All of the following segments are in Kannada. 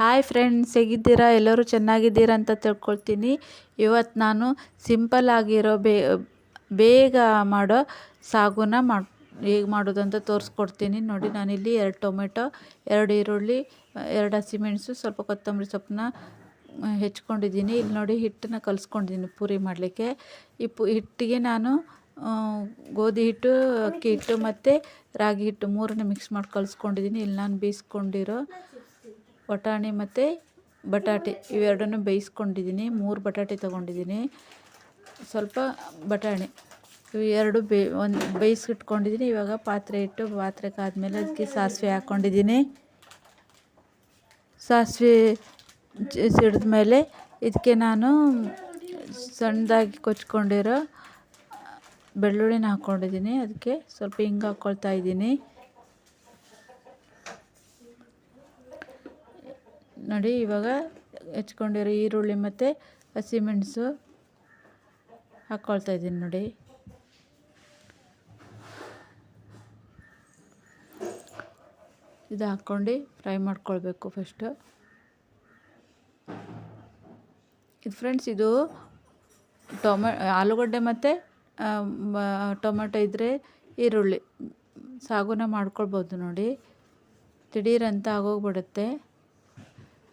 ಹಾಯ್ ಫ್ರೆಂಡ್ಸ್ ಹೇಗಿದ್ದೀರಾ? ಎಲ್ಲರೂ ಚೆನ್ನಾಗಿದ್ದೀರಾ ಅಂತ ತಿಳ್ಕೊಳ್ತೀನಿ. ಇವತ್ತು ನಾನು ಸಿಂಪಲ್ ಆಗಿರೋ ಬೇಗ ಮಾಡೋ ಸಾಗುನ ಮಾಡಿ, ಹೇಗೆ ಮಾಡೋದು ಅಂತ ತೋರಿಸ್ಕೊಡ್ತೀನಿ. ನೋಡಿ, ನಾನಿಲ್ಲಿ ಎರಡು ಟೊಮೆಟೊ, ಎರಡು ಈರುಳ್ಳಿ, ಎರಡು ಹಸಿಮೆಣಸು ಸ್ವಲ್ಪ ಕೊತ್ತಂಬರಿ ಸೊಪ್ಪನ್ನ ಹೆಚ್ಕೊಂಡಿದ್ದೀನಿ. ಇಲ್ಲಿ ನೋಡಿ ಹಿಟ್ಟನ್ನ ಕಲಿಸ್ಕೊಂಡಿದ್ದೀನಿ ಪೂರಿ ಮಾಡಲಿಕ್ಕೆ. ಈ ಪು ಹಿಟ್ಟಿಗೆ ನಾನು ಗೋಧಿ ಹಿಟ್ಟು, ಅಕ್ಕಿ ಹಿಟ್ಟು ಮತ್ತು ರಾಗಿ ಹಿಟ್ಟು ಮೂರನ್ನ ಮಿಕ್ಸ್ ಮಾಡಿ ಕಲಿಸ್ಕೊಂಡಿದ್ದೀನಿ. ಇಲ್ಲಿ ನಾನು ಬೇಯಿಸ್ಕೊಂಡಿರೋ ಬಟಾಣಿ ಮತ್ತು ಬಟಾಟೆ, ಇವೆರಡನ್ನು ಬೇಯಿಸ್ಕೊಂಡಿದ್ದೀನಿ. ಮೂರು ಬಟಾಟೆ ತೊಗೊಂಡಿದ್ದೀನಿ. ಸ್ವಲ್ಪ ಬಟಾಣಿ. ಇವು ಎರಡು ಬೇ, ಒಂದು ಬೇಯಿಸಿಟ್ಕೊಂಡಿದ್ದೀನಿ ಇವಾಗ ಪಾತ್ರೆ ಇಟ್ಟು ಪಾತ್ರೆ ಕಾದ್ಮೇಲೆ ಅದಕ್ಕೆ ಸಾಸಿವೆ ಹಾಕ್ಕೊಂಡಿದ್ದೀನಿ. ಸಾಸಿವೆ ಸಿಡಿದ ಮೇಲೆ ಇದಕ್ಕೆ ನಾನು ಸಣ್ಣದಾಗಿ ಕೊಚ್ಕೊಂಡಿರೋ ಬೆಳ್ಳುಳ್ಳಿನ ಹಾಕ್ಕೊಂಡಿದ್ದೀನಿ. ಅದಕ್ಕೆ ಸ್ವಲ್ಪ ಹಿಂಗೆ ಹಾಕ್ಕೊಳ್ತಾ ಇದ್ದೀನಿ. ನೋಡಿ, ಇವಾಗ ಹೆಚ್ಕೊಂಡಿರೋ ಈರುಳ್ಳಿ ಮತ್ತು ಹಸಿಮೆಣಸು ಹಾಕ್ಕೊಳ್ತಾ ಇದ್ದೀನಿ ನೋಡಿ. ಇದು ಹಾಕ್ಕೊಂಡು ಫ್ರೈ ಮಾಡ್ಕೊಳ್ಬೇಕು ಫಸ್ಟು. ಇದು ಫ್ರೆಂಡ್ಸ್, ಇದು ಟೊಮೆ, ಆಲೂಗಡ್ಡೆ ಮತ್ತು ಟೊಮೆಟೊ ಇದ್ದರೆ ಈರುಳ್ಳಿ. ಸಾಗುನ ಮಾಡ್ಕೊಳ್ಬೋದು ನೋಡಿ. ದಿಢೀರಂತ ಆಗೋಗ್ಬಿಡುತ್ತೆ.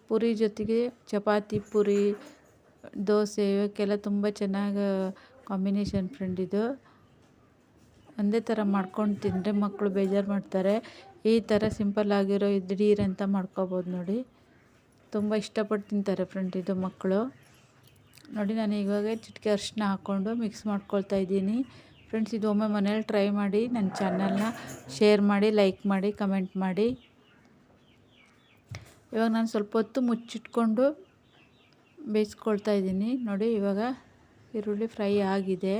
ಪೂರಿ ಜೊತೆಗೆ ಚಪಾತಿ ಪೂರಿ, ದೋಸೆ ಇವಕ್ಕೆಲ್ಲ ತುಂಬ ಚೆನ್ನಾಗಿ ಕಾಂಬಿನೇಷನ್ ಫ್ರೆಂಡ್ ಇದು. ಒಂದೇ ಥರ ಮಾಡ್ಕೊಂಡು ತಿಂದರೆ ಮಕ್ಕಳು ಬೇಜಾರು ಮಾಡ್ತಾರೆ. ಈ ಥರ ಸಿಂಪಲ್ ಆಗಿರೋ ದಿಢೀರ್ ಅಂತ ಮಾಡ್ಕೋಬೋದು ನೋಡಿ. ತುಂಬ ಇಷ್ಟಪಟ್ಟು ತಿಂತಾರೆ ಫ್ರೆಂಡ್ ಇದು ಮಕ್ಕಳು. ನೋಡಿ, ನಾನು ಇವಾಗ ಚಿಟಿಕೆ ಅರಿಶಿನ ಹಾಕ್ಕೊಂಡು ಮಿಕ್ಸ್ ಮಾಡ್ಕೊಳ್ತಾ ಇದ್ದೀನಿ. ಫ್ರೆಂಡ್ಸ್ ಇದು ಒಮ್ಮೆ ಮನೇಲಿ ಟ್ರೈ ಮಾಡಿ, ನನ್ನ ಚಾನಲ್ನ ಶೇರ್ ಮಾಡಿ ಲೈಕ್ ಮಾಡಿ ಕಮೆಂಟ್ ಮಾಡಿ. ಇವಾಗ ನಾನು ಸ್ವಲ್ಪ ಹೊತ್ತು ಮುಚ್ಚಿಟ್ಕೊಂಡು ಬೇಯಿಸ್ಕೊಳ್ತಾ ಇದ್ದೀನಿ. ನೋಡಿ, ಇವಾಗ ಈರುಳ್ಳಿ ಫ್ರೈ ಆಗಿದೆ.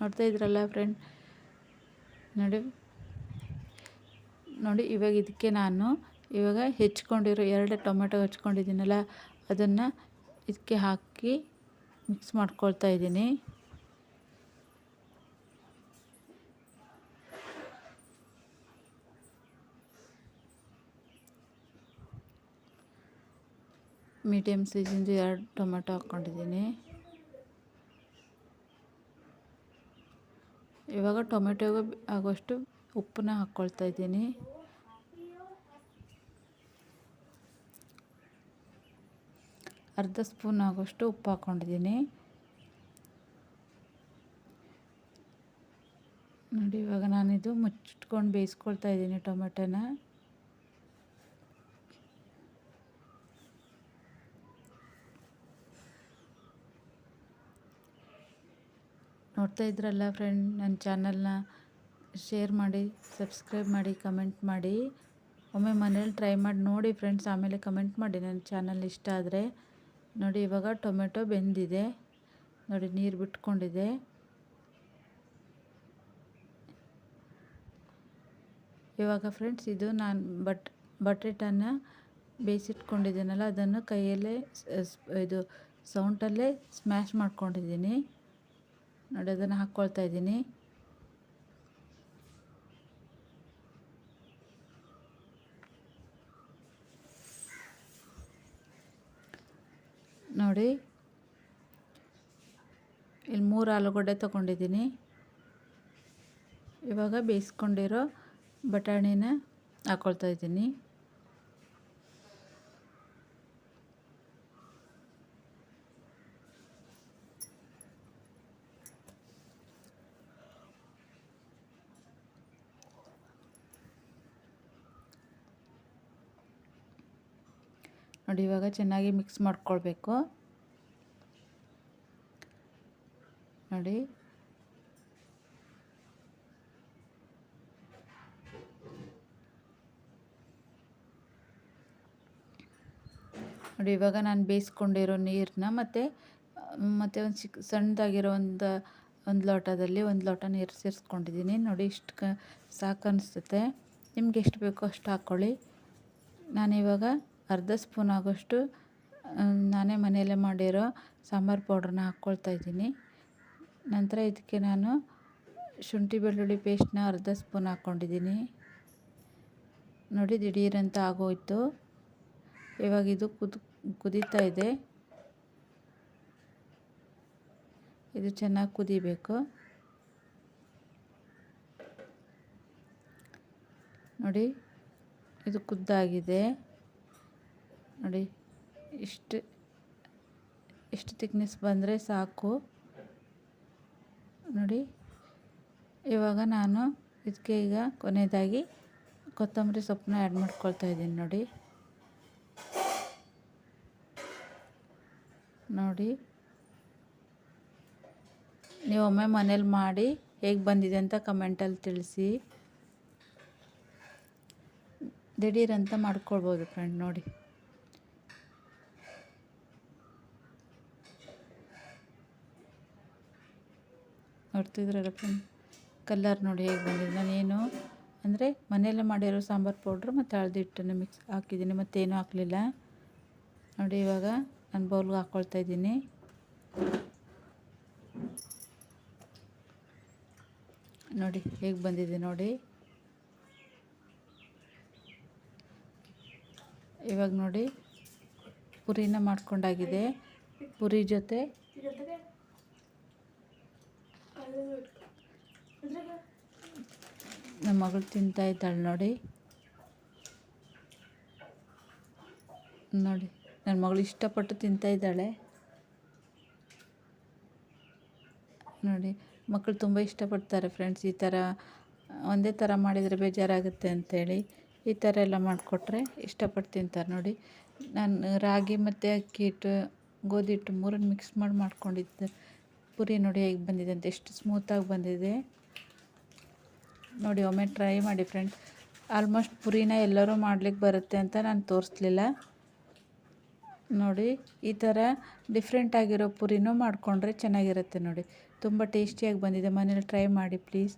ನೋಡ್ತಾ ಇದ್ರಲ್ಲ ಫ್ರೆಂಡ್ ನೋಡಿ ನೋಡಿ, ಇವಾಗ ಇದಕ್ಕೆ ನಾನು ಇವಾಗ ಹೆಚ್ಕೊಂಡಿರೋ ಎರಡು ಟೊಮೆಟೊ ಹಚ್ಕೊಂಡಿದ್ದೀನಲ್ಲ, ಅದನ್ನು ಇದಕ್ಕೆ ಹಾಕಿ ಮಿಕ್ಸ್ ಮಾಡ್ಕೊಳ್ತಾ ಇದ್ದೀನಿ. ಮೀಡಿಯಮ್ ಸೈಜಿಂದು ಎರಡು ಟೊಮೆಟೊ ಹಾಕ್ಕೊಂಡಿದ್ದೀನಿ. ಇವಾಗ ಟೊಮೆಟೊಗೆ ಆಗೋಷ್ಟು ಉಪ್ಪನ್ನ ಹಾಕ್ಕೊಳ್ತಾ ಇದ್ದೀನಿ. ಅರ್ಧ ಸ್ಪೂನ್ ಆಗೋಷ್ಟು ಉಪ್ಪು ಹಾಕ್ಕೊಂಡಿದ್ದೀನಿ. ನೋಡಿ, ಇವಾಗ ನಾನಿದು ಮುಚ್ಚಿಟ್ಕೊಂಡು ಬೇಯಿಸ್ಕೊಳ್ತಾ ಇದ್ದೀನಿ ಟೊಮೆಟೊನ. ನೋಡ್ತಾ ಇದ್ರಲ್ಲ ಫ್ರೆಂಡ್ ನನ್ನ ಚಾನಲ್ನ ಶೇರ್ ಮಾಡಿ ಸಬ್ಸ್ಕ್ರೈಬ್ ಮಾಡಿ ಕಮೆಂಟ್ ಮಾಡಿ. ಒಮ್ಮೆ ಮನೇಲಿ ಟ್ರೈ ಮಾಡಿ, ನೋಡಿ ಫ್ರೆಂಡ್ಸ್ ಆಮೇಲೆ ಕಮೆಂಟ್ ಮಾಡಿ ನನ್ನ ಚಾನಲ್ ಇಷ್ಟ ಆದರೆ. ನೋಡಿ, ಇವಾಗ ಟೊಮೆಟೊ ಬೆಂದಿದೆ. ನೋಡಿ, ನೀರು ಬಿಟ್ಕೊಂಡಿದೆ. ಇವಾಗ ಫ್ರೆಂಡ್ಸ್ ಇದು ನಾನು ಬಟ್ ಬಟೇಟನ್ನು ಬೇಯಿಸಿಟ್ಕೊಂಡಿದ್ದೀನಲ್ಲ, ಅದನ್ನು ಕೈಯಲ್ಲೇ ಇದು ಸೌಂಟಲ್ಲೇ ಸ್ಮ್ಯಾಶ್ ಮಾಡ್ಕೊಂಡಿದ್ದೀನಿ. ನೋಡಿ ಅದನ್ನು ಹಾಕ್ಕೊಳ್ತಾ ಇದ್ದೀನಿ. ನೋಡಿ ಇಲ್ಲಿ ಮೂರು ಆಲೂಗಡ್ಡೆ ತೊಗೊಂಡಿದ್ದೀನಿ. ಇವಾಗ ಬೇಯಿಸ್ಕೊಂಡಿರೋ ಬಟಾಣಿನ ಹಾಕ್ಕೊಳ್ತಾ ಇದ್ದೀನಿ. ನೋಡಿ, ಇವಾಗ ಚೆನ್ನಾಗಿ ಮಿಕ್ಸ್ ಮಾಡ್ಕೊಳ್ಬೇಕು. ನೋಡಿ. ನೋಡಿ, ಇವಾಗ ನಾನು ಬೇಯಿಸ್ಕೊಂಡಿರೋ ನೀರನ್ನ ಮತ್ತು ಮತ್ತು ಒಂದು ಚಿಕ್ಕ ಸಣ್ಣದಾಗಿರೋ ಒಂದು ಒಂದು ಲೋಟದಲ್ಲಿ ಒಂದು ಲೋಟ ನೀರು ಸೇರಿಸ್ಕೊಂಡಿದ್ದೀನಿ. ನೋಡಿ, ಇಷ್ಟು ಕ ಸಾಕು ಅನಿಸುತ್ತೆ ನಿಮ್ಗೆ ಎಷ್ಟು ಬೇಕೋ ಅಷ್ಟು ಹಾಕ್ಕೊಳ್ಳಿ ನಾನಿವಾಗ ಅರ್ಧ ಸ್ಪೂನ್ ಆಗೋಷ್ಟು ನಾನೇ ಮನೆಯಲ್ಲೇ ಮಾಡಿರೋ ಸಾಂಬಾರು ಪೌಡ್ರನ್ನ ಹಾಕ್ಕೊಳ್ತಾ ಇದ್ದೀನಿ. ನಂತರ ಇದಕ್ಕೆ ನಾನು ಶುಂಠಿ ಬೆಳ್ಳುಳ್ಳಿ ಪೇಸ್ಟ್ನ ಅರ್ಧ ಸ್ಪೂನ್ ಹಾಕ್ಕೊಂಡಿದ್ದೀನಿ. ನೋಡಿ, ದಿಢೀರಂತ ಆಗೋಯ್ತು. ಇವಾಗ ಇದು ಕುದ್, ಕುದೀತಾ ಇದೆ. ಇದು ಚೆನ್ನಾಗಿ ಕುದಿಬೇಕು. ನೋಡಿ, ಇದು ಕುದ್ದಾಗಿದೆ. ನೋಡಿ. ಇಷ್ಟು ಇಷ್ಟು ತಿಕ್ನೆಸ್ ಬಂದರೆ ಸಾಕು. ನೋಡಿ. ಇವಾಗ ನಾನು ಇದಕ್ಕೆ ಈಗ ಕೊನೆಯದಾಗಿ ಕೊತ್ತಂಬರಿ ಸೊಪ್ಪನ್ನ ಆ್ಯಡ್ ಮಾಡ್ಕೊಳ್ತಾ ಇದ್ದೀನಿ ನೋಡಿ. ನೋಡಿ. ನೀವು ಒಮ್ಮೆ ಮನೇಲಿ ಮಾಡಿ ಹೇಗೆ ಬಂದಿದೆ ಅಂತ ಕಮೆಂಟಲ್ಲಿ ತಿಳಿಸಿ. ದಿಢೀರಂತ ಮಾಡ್ಕೊಳ್ಬೋದು ಫ್ರೆಂಡ್ ನೋಡಿ. ನೋಡ್ತಿದ್ರಲ್ಲ ಫ್ರೆಂಡ್ ಕಲ್ಲರ್ ನೋಡಿ ಹೇಗೆ ಬಂದಿದೆ. ನಾನೇನು ಅಂದರೆ ಮನೆಯಲ್ಲೇ ಮಾಡಿರೋ ಸಾಂಬಾರು ಪೌಡ್ರು ಮತ್ತು ಹಳದಿ ಹಿಟ್ಟನ್ನು ಮಿಕ್ಸ್ ಹಾಕಿದ್ದೀನಿ. ಮತ್ತೇನು ಹಾಕಲಿಲ್ಲ. ನೋಡಿ ಇವಾಗ ನಾನು ಬೌಲ್ಗೆ ಹಾಕ್ಕೊಳ್ತಾ ಇದ್ದೀನಿ. ನೋಡಿ ಹೇಗೆ ಬಂದಿದೆ ನೋಡಿ. ಇವಾಗ ನೋಡಿ ಪುರಿನ ಮಾಡ್ಕೊಂಡಾಗಿದೆ. ಪುರಿ ಜೊತೆ ನಮ್ಮ ಮಗಳು ತಿಂತಾ ಇದ್ದಾಳೆ ನೋಡಿ. ನೋಡಿ, ನನ್ನ ಮಗಳು ಇಷ್ಟಪಟ್ಟು ತಿಂತಾ ಇದ್ದಾಳೆ. ನೋಡಿ, ಮಕ್ಕಳು ತುಂಬ ಇಷ್ಟಪಡ್ತಾರೆ ಫ್ರೆಂಡ್ಸ್ ಈ ಥರ, ಒಂದೇ ಥರ ಮಾಡಿದರೆ ಬೇಜಾರಾಗುತ್ತೆ ಅಂಥೇಳಿ ಈ ಥರ ಎಲ್ಲ ಮಾಡಿಕೊಟ್ರೆ ಇಷ್ಟಪಟ್ಟು ತಿಂತಾರೆ ನೋಡಿ. ನಾನು ರಾಗಿ ಮತ್ತು ಅಕ್ಕಿ ಹಿಟ್ಟು ಗೋಧಿ ಹಿಟ್ಟು ಮೂರನ್ನು ಮಿಕ್ಸ್ ಮಾಡಿ ಮಾಡ್ಕೊಂಡಿದ್ದೆ. ಪುರಿ ನೋಡಿ ಹೇಗೆ ಬಂದಿದೆ ಅಂತ ಎಷ್ಟು ಸ್ಮೂತಾಗಿ ಬಂದಿದೆ. ನೋಡಿ ಒಮ್ಮೆ ಟ್ರೈ ಮಾಡಿ ಫ್ರೆಂಡ್ಸ್ ಆಲ್ಮೋಸ್ಟ್ ಪುರಿನ ಎಲ್ಲರೂ ಮಾಡ್ಲಿಕ್ಕೆ ಬರುತ್ತೆ ಅಂತ ನಾನು ತೋರಿಸ್ಲಿಲ್ಲ. ನೋಡಿ, ಈ ಥರ ಡಿಫ್ರೆಂಟ್ ಆಗಿರೋ ಪುರಿನೂ ಮಾಡಿಕೊಂಡ್ರೆ ಚೆನ್ನಾಗಿರುತ್ತೆ ನೋಡಿ. ತುಂಬ ಟೇಸ್ಟಿಯಾಗಿ ಬಂದಿದೆ. ಮನೇಲಿ ಟ್ರೈ ಮಾಡಿ ಪ್ಲೀಸ್